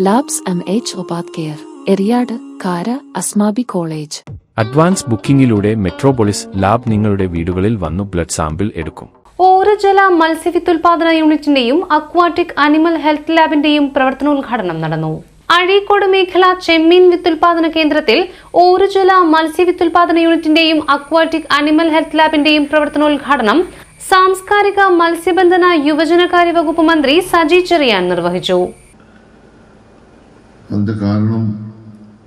Labs M H ഉപാധ്യർ care Eriyad Kara Asmabi college advance ബുക്കിംഗിലൂടെ Metropolis lab നിങ്ങളുടെ വീടുകളിൽ വന്നു blood sample എടുക്കും. ഓരജല മത്സ്യവിത്തുൽപാദന യൂണിറ്റിന്റെയും അക്വാട്ടിക് അനിമൽ ഹെൽത്ത് ലാബിന്റെയും പ്രവർത്തനോദ്ഘാടനം നടന്നു. അഴീക്കോട് മേഖല ചെമ്മീൻ വിത്തുൽപാദന കേന്ദ്രത്തിൽ ഓരജല മത്സ്യവിത്തുൽപാദന യൂണിറ്റിന്റെയും അക്വാട്ടിക് അനിമൽ ഹെൽത്ത് ലാബിന്റെയും പ്രവർത്തനോദ്ഘാടനം സാംസ്കാരിക മത്സ്യബന്ധന യുവജനകാര്യ വകുപ്പ് മന്ത്രി സജി ചെറിയാൻ നിർവഹിച്ചു. അതിന്റെ കാരണം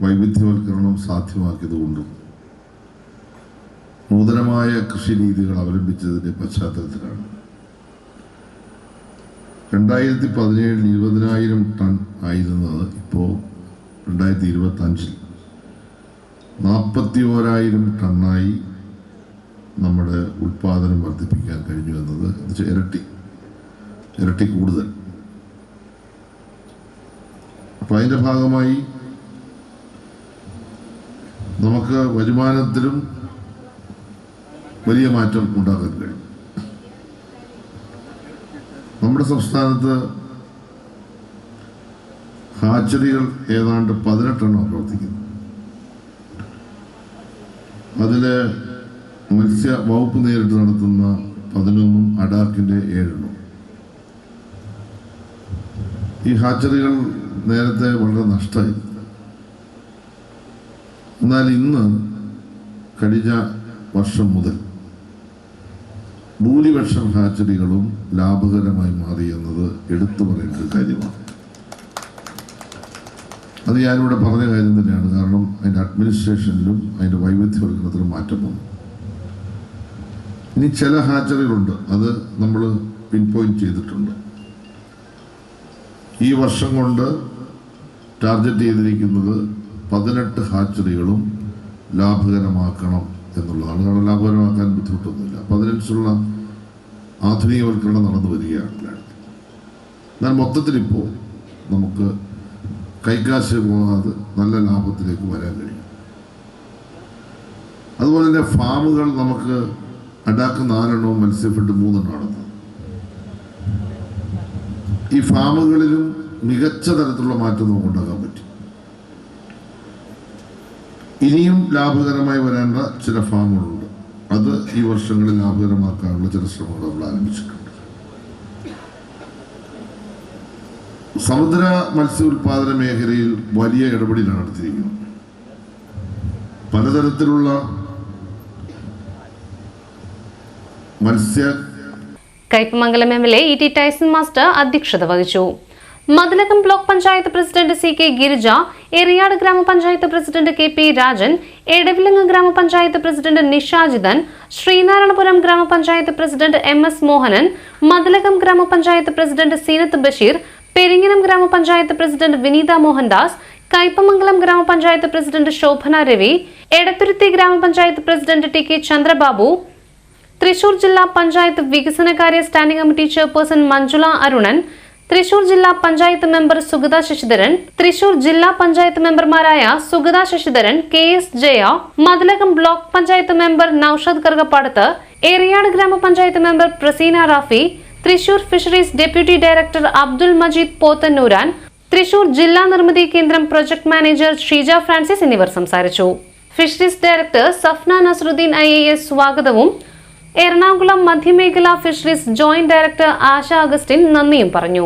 വൈവിധ്യവൽക്കരണം സാധ്യമാക്കിയതുകൊണ്ടും നൂതനമായ കൃഷി രീതികൾ അവലംബിച്ചതിന്റെ പശ്ചാത്തലത്തിലാണ്. രണ്ടായിരത്തി പതിനേഴിൽ ഇരുപതിനായിരം ടൺ ആയിരുന്നത് ഇപ്പോൾ രണ്ടായിരത്തി ഇരുപത്തി അഞ്ചിൽ നാൽപ്പത്തി ഓരായിരം ടണ്ണായി നമ്മുടെ ഉൽപ്പാദനം വർദ്ധിപ്പിക്കാൻ കഴിഞ്ഞു എന്നത് ഇരട്ടി ഇരട്ടി കൂടുതൽ. അപ്പം അതിന്റെ ഭാഗമായി നമുക്ക് വരുമാനത്തിലും വലിയ മാറ്റം ഉണ്ടാക്കാൻ കഴിയും. നമ്മുടെ സംസ്ഥാനത്ത് ഹാച്ചറികൾ ഏതാണ്ട് പതിനെട്ടെണ്ണം പ്രവർത്തിക്കുന്നു. അതിൽ മത്സ്യ വകുപ്പ് നേരിട്ട് നടത്തുന്ന പതിനൊന്നും അഡാക്കിന്റെ ഏഴെണ്ണം ഈ ഹാച്ചറികൾ നേരത്തെ വളരെ നഷ്ടമായി എന്നാൽ ഇന്ന് കഴിഞ്ഞ വർഷം മുതൽ ഭൂരിപക്ഷം ഹാച്ചറികളും ലാഭകരമായി മാറി എന്നത് എടുത്തു പറയേണ്ട ഒരു കാര്യമാണ്. അത് ഞാനിവിടെ പറഞ്ഞ കാര്യം തന്നെയാണ്. കാരണം അതിന്റെ അഡ്മിനിസ്ട്രേഷനിലും അതിന്റെ വൈവിധ്യവൽക്കരണത്തിലും മാറ്റം വന്നു. ഇനി ചില ഹാച്ചറികളുണ്ട്. അത് നമ്മൾ പിൻ പോയിന്റ് ചെയ്തിട്ടുണ്ട്. ഈ വർഷം കൊണ്ട് ടാർഗറ്റ് ചെയ്തിരിക്കുന്നത് പതിനെട്ട് ഹാച്ചറികളും ലാഭകരമാക്കണം എന്നുള്ളതാണ്. കാരണം ലാഭകരമാക്കാൻ ബുദ്ധിമുട്ടൊന്നുമില്ല. അതിനനുസരിച്ചുള്ള ആധുനികവൽക്കരണം നടന്നു വരികയാണ് എന്നാൽ മൊത്തത്തിലിപ്പോൾ നമുക്ക് കൈക്കാശ് പോകാതെ നല്ല ലാഭത്തിലേക്ക് വരാൻ കഴിയും. അതുപോലെ തന്നെ ഫാമുകൾ നമുക്ക് അഡാക്ക് നാലെണ്ണവും മത്സ്യഫെഡ് മൂന്നെണ്ണമാണ് ഈ ഫാമുകളിലും മികച്ച തരത്തിലുള്ള മാറ്റം നമുക്ക് ഉണ്ടാക്കാൻ പറ്റും. ഇനിയും ലാഭകരമായി വരേണ്ട ചില ഫാമുകളുണ്ട്. അത് ഈ വർഷങ്ങളിൽ ലാഭകരമാക്കാനുള്ള ചില ശ്രമങ്ങൾ നമ്മൾ ആരംഭിച്ചിട്ടുണ്ട്. സമുദ്ര മത്സ്യ ഉൽപാദന മേഖലയിൽ വലിയ ഇടപെടലാണ് നടത്തിയിരിക്കുന്നത് പലതരത്തിലുള്ള മത്സ്യ Kaipamangalam M L A E T Tyson master അധ്യക്ഷത വഹിച്ചു. Mathilakam block panchayat president C K Girija Eriyad ഗ്രാമപഞ്ചായത്ത് president K P Rajan Edavilangu ഗ്രാമപഞ്ചായത്ത് പ്രസിഡന്റ് നിഷാജിതൻ ശ്രീനാരായണപുരം ഗ്രാമപഞ്ചായത്ത് president M S Mohanan Mathilakam ഗ്രാമപഞ്ചായത്ത് പ്രസിഡന്റ് സീനത്ത് ബഷീർ പെരിങ്ങനം ഗ്രാമപഞ്ചായത്ത് പ്രസിഡന്റ് വിനീത മോഹൻദാസ് കൈപ്പമംഗലം ഗ്രാമപഞ്ചായത്ത് പ്രസിഡന്റ് ശോഭന രവി എടത്തുരുത്തി ഗ്രാമപഞ്ചായത്ത് president T K Chandrababu Thrissur ജില്ലാ പഞ്ചായത്ത് വികസനകാര്യ standing committee chairperson Manjula Arunan Thrissur ജില്ലാ പഞ്ചായത്ത് മെമ്പർ സുഗത ശശിധരൻ തൃശൂർ ജില്ലാ പഞ്ചായത്ത് മെമ്പർമാരായ Sugatha Sasidharan K S Jaya Mathilakam block panchayat member Noushad Karukappadath Eriyad ഗ്രാമപഞ്ചായത്ത് member Praseena Rafi Thrissur fisheries deputy director Abdul Majeed Pothannooran Thrissur ജില്ലാ Nirmithi Kendram project manager Sheeja Francis എന്നിവർ സംസാരിച്ചു. Fisheries director Safna Nasaruddin ഐ സ്വാഗതവും Ernakulam മധ്യമേഖല fisheries joint director Asha Augustine നന്ദിയും പറഞ്ഞു